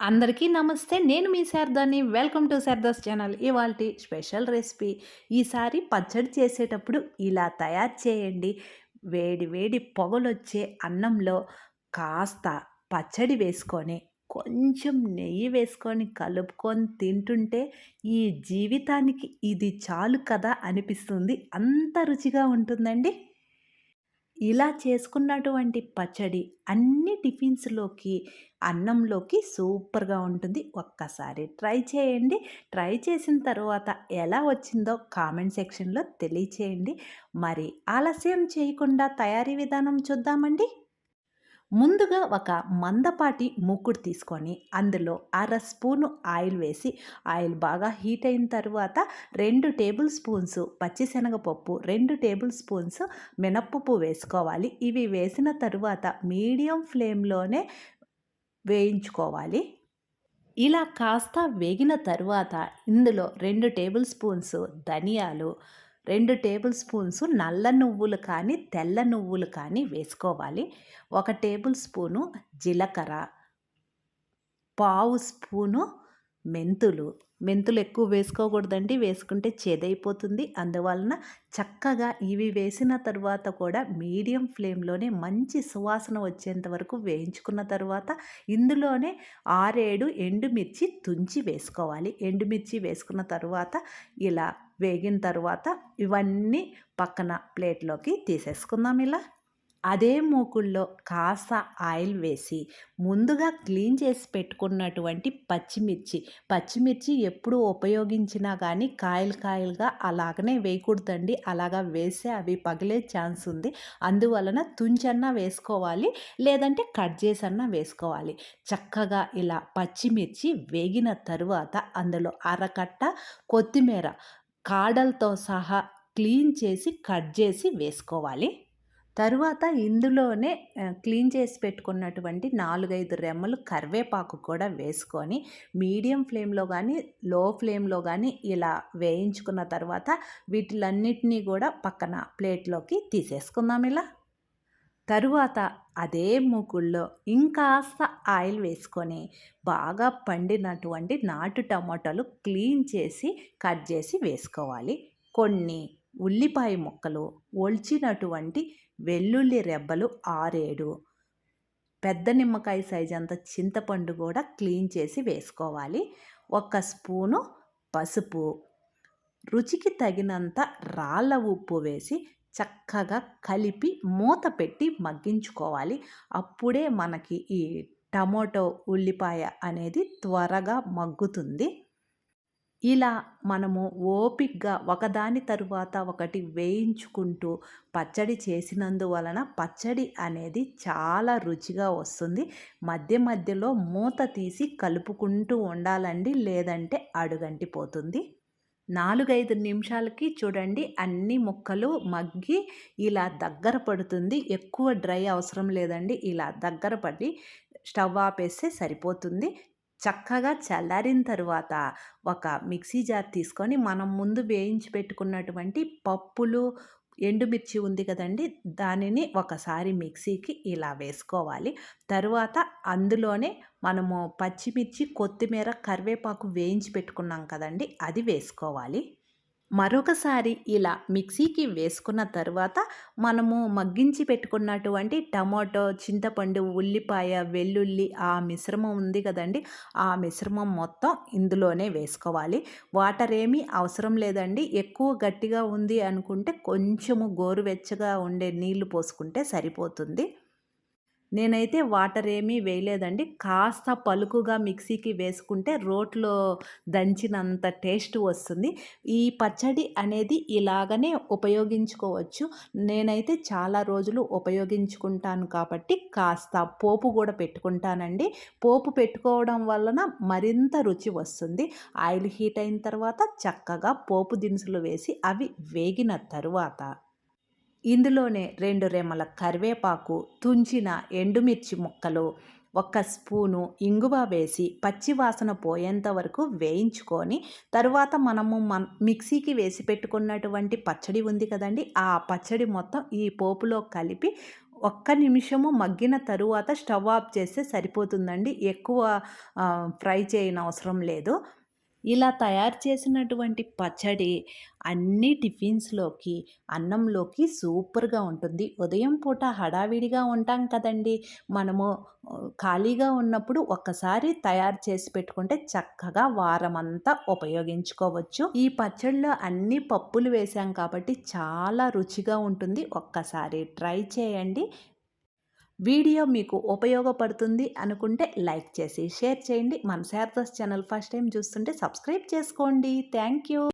అందరికీ నమస్తే. నేను మీ శారదాని. Welcome to Sharada's channel. ఇవాళ స్పెషల్ రెసిపీ. ఈసారి పచ్చడి చేసేటప్పుడు ఇలా తయారు చేయండి. వేడి వేడి పొగలొచ్చే అన్నంలో కాస్త పచ్చడి వేసుకొని కొంచెం నెయ్యి వేసుకొని కలుపుకొని తింటుంటే ఈ జీవితానికి ఇది చాలు కదా అనిపిస్తుంది. అంత రుచిగా ఉంటుందండి. ఇలా చేసుకున్నటువంటి పచ్చడి అన్ని టిఫిన్స్‌లోకి, అన్నంలోకి సూపర్‌గా ఉంటుంది. ఒక్కసారి ట్రై చేయండి. ట్రై చేసిన తర్వాత ఎలా వచ్చిందో కామెంట్ సెక్షన్‌లో తెలియచేయండి. మరి ఆలస్యం చేయకుండా తయారీ విధానం చూద్దామండి. ముందుగా ఒక మందపాటి మూకుడు తీసుకొని అందులో అర స్పూను ఆయిల్ వేసి ఆయిల్ బాగా హీట్ అయిన తర్వాత రెండు టేబుల్ స్పూన్స్ పచ్చిశనగపప్పు రెండు టేబుల్ స్పూన్స్ మినప్పప్పు వేసుకోవాలి. ఇవి వేసిన తరువాత మీడియం ఫ్లేమ్లోనే వేయించుకోవాలి. ఇలా కాస్త వేగిన తరువాత ఇందులో రెండు టేబుల్ స్పూన్స్ ధనియాలు రెండు టేబుల్ స్పూన్స్ నల్ల నువ్వులు కానీ తెల్ల నువ్వులు కానీ వేసుకోవాలి. ఒక టేబుల్ స్పూను జీలకర్ర పావు స్పూను మెంతులు. మెంతులు ఎక్కువ వేసుకోకూడదండి. వేసుకుంటే చేదైపోతుంది. అందువలన చక్కగా ఇవి వేసిన తర్వాత కూడా మీడియం ఫ్లేమ్లోనే మంచి సువాసన వచ్చేంత వరకు వేయించుకున్న తర్వాత ఇందులోనే ఆరేడు ఎండుమిర్చి తుంచి వేసుకోవాలి. ఎండుమిర్చి వేసుకున్న తర్వాత ఇలా వేగిన తర్వాత ఇవన్నీ పక్కన ప్లేట్లోకి తీసేసుకుందాం ఇలా. అదే మూకుల్లో కాస్త ఆయిల్ వేసి ముందుగా క్లీన్ చేసి పెట్టుకున్నటువంటి పచ్చిమిర్చి. పచ్చిమిర్చి ఎప్పుడు ఉపయోగించినా కానీ కాయలు కాయలుగా అలాగనే వేయకూడదండి. అలాగా వేస్తే అవి పగిలే ఛాన్స్ ఉంది. అందువలన తుంచన్నా వేసుకోవాలి లేదంటే కట్ చేసన్నా వేసుకోవాలి. చక్కగా ఇలా పచ్చిమిర్చి వేగిన తరువాత అందులో అరకట్ట కొత్తిమీర కాడలతో సహా క్లీన్ చేసి కట్ చేసి వేసుకోవాలి. తరువాత ఇందులోనే క్లీన్ చేసి పెట్టుకున్నటువంటి నాలుగైదు రెమ్మలు కరివేపాకు కూడా వేసుకొని మీడియం ఫ్లేమ్లో కానీ లో ఫ్లేమ్లో కానీ ఇలా వేయించుకున్న తర్వాత వీటిలన్నిటినీ కూడా పక్కన ప్లేట్లోకి తీసేసుకుందాం ఇలా. తరువాత అదే మూకుల్లో ఇంకాస్త ఆయిల్ వేసుకొని బాగా పండినటువంటి నాటు టమాటాలు క్లీన్ చేసి కట్ చేసి వేసుకోవాలి. కొన్ని ఉల్లిపాయ ముక్కలు ఒలిచినటువంటి వెల్లుల్లి రెబ్బలు ఆరేడు. పెద్ద నిమ్మకాయ సైజ్ అంత చింతపండు కూడా క్లీన్ చేసి వేసుకోవాలి. ఒక స్పూను పసుపు. రుచికి తగినంత రాళ్ళ ఉప్పు వేసి చక్కగా కలిపి మూత పెట్టి మగ్గించుకోవాలి. అప్పుడే మనకి ఈ టమోటో ఉల్లిపాయ అనేది త్వరగా మగ్గుతుంది. ఇలా మనము ఓపిక్గా ఒకదాని తరువాత ఒకటి వేయించుకుంటూ పచ్చడి చేసినందువలన పచ్చడి అనేది చాలా రుచిగా వస్తుంది. మధ్య మధ్యలో మూత తీసి కలుపుకుంటూ ఉండాలండి లేదంటే అడుగంటిపోతుంది నాలుగైదు నిమిషాలకి చూడండి అన్ని ముక్కలు మగ్గి ఇలా దగ్గర పడుతుంది. ఎక్కువ డ్రై అవసరం లేదండి ఇలా దగ్గర పడి స్టవ్ ఆపేస్తే సరిపోతుంది. చక్కగా చల్లారిన తరువాత ఒక మిక్సీ జార్ తీసుకొని మనం ముందు వేయించి పెట్టుకున్నటువంటి పప్పులు ఎండుమిర్చి ఉంది కదండి దానిని ఒకసారి మిక్సీకి ఇలా వేసుకోవాలి. తరువాత అందులోనే మనము పచ్చిమిర్చి కొత్తిమీర కరివేపాకు వేయించి పెట్టుకున్నాం కదండి అది వేసుకోవాలి. మరొకసారి ఇలా మిక్సీకి వేసుకున్న తర్వాత మనము మగ్గించి పెట్టుకున్నటువంటి టమాటో చింతపండు ఉల్లిపాయ వెల్లుల్లి ఆ మిశ్రమం ఉంది కదండి. ఆ మిశ్రమం మొత్తం ఇందులోనే వేసుకోవాలి. వాటర్ ఏమీ అవసరం లేదండి. ఎక్కువ గట్టిగా ఉంది అనుకుంటే కొంచెము గోరువెచ్చగా ఉండే నీళ్ళు పోసుకుంటే సరిపోతుంది. నేనైతే వాటర్ ఏమీ వేయలేదండి. కాస్త పలుకుగా మిక్సీకి వేసుకుంటే రోట్లో దంచినంత టేస్ట్ వస్తుంది. ఈ పచ్చడి అనేది ఇలాగనే ఉపయోగించుకోవచ్చు. నేనైతే చాలా రోజులు ఉపయోగించుకుంటాను కాబట్టి కాస్త పోపు కూడా పెట్టుకుంటానండి. పోపు పెట్టుకోవడం వలన మరింత రుచి వస్తుంది. ఆయిల్ హీట్ అయిన తర్వాత చక్కగా పోపు దినుసులు వేసి అవి వేగిన తరువాత ఇందులోనే రెండు రెమ్మల కరివేపాకు తుంచిన ఎండుమిర్చి ముక్కలు ఒక స్పూను ఇంగువ వేసి పచ్చివాసన పోయేంత వరకు వేయించుకొని తరువాత మనము మన మిక్సీకి వేసి పెట్టుకున్నటువంటి పచ్చడి ఉంది కదండి ఆ పచ్చడి మొత్తం ఈ పోపులో కలిపి ఒక్క నిమిషము మగ్గిన తరువాత స్టవ్ ఆఫ్ చేస్తే సరిపోతుందండి. ఎక్కువ ఫ్రై చేయనవసరం లేదు. ఇలా తయారు చేసినటువంటి పచ్చడి అన్ని టిఫిన్స్లోకి అన్నంలోకి సూపర్గా ఉంటుంది. ఉదయం పూట హడావిడిగా ఉంటాం కదండి. మనము ఖాళీగా ఉన్నప్పుడు ఒక్కసారి తయారు చేసి పెట్టుకుంటే చక్కగా వారమంతా ఉపయోగించుకోవచ్చు. ఈ పచ్చడిలో అన్ని పప్పులు వేసాం కాబట్టి చాలా రుచిగా ఉంటుంది. ఒక్కసారి ట్రై చేయండి. వీడియో మీకు ఉపయోగపడుతుంది అనుకుంటే లైక్ చేసి షేర్ చేయండి. మన శారదాస్ ఛానల్ ఫస్ట్ టైం చూస్తుంటే సబ్స్క్రైబ్ చేసుకోండి. Thank you.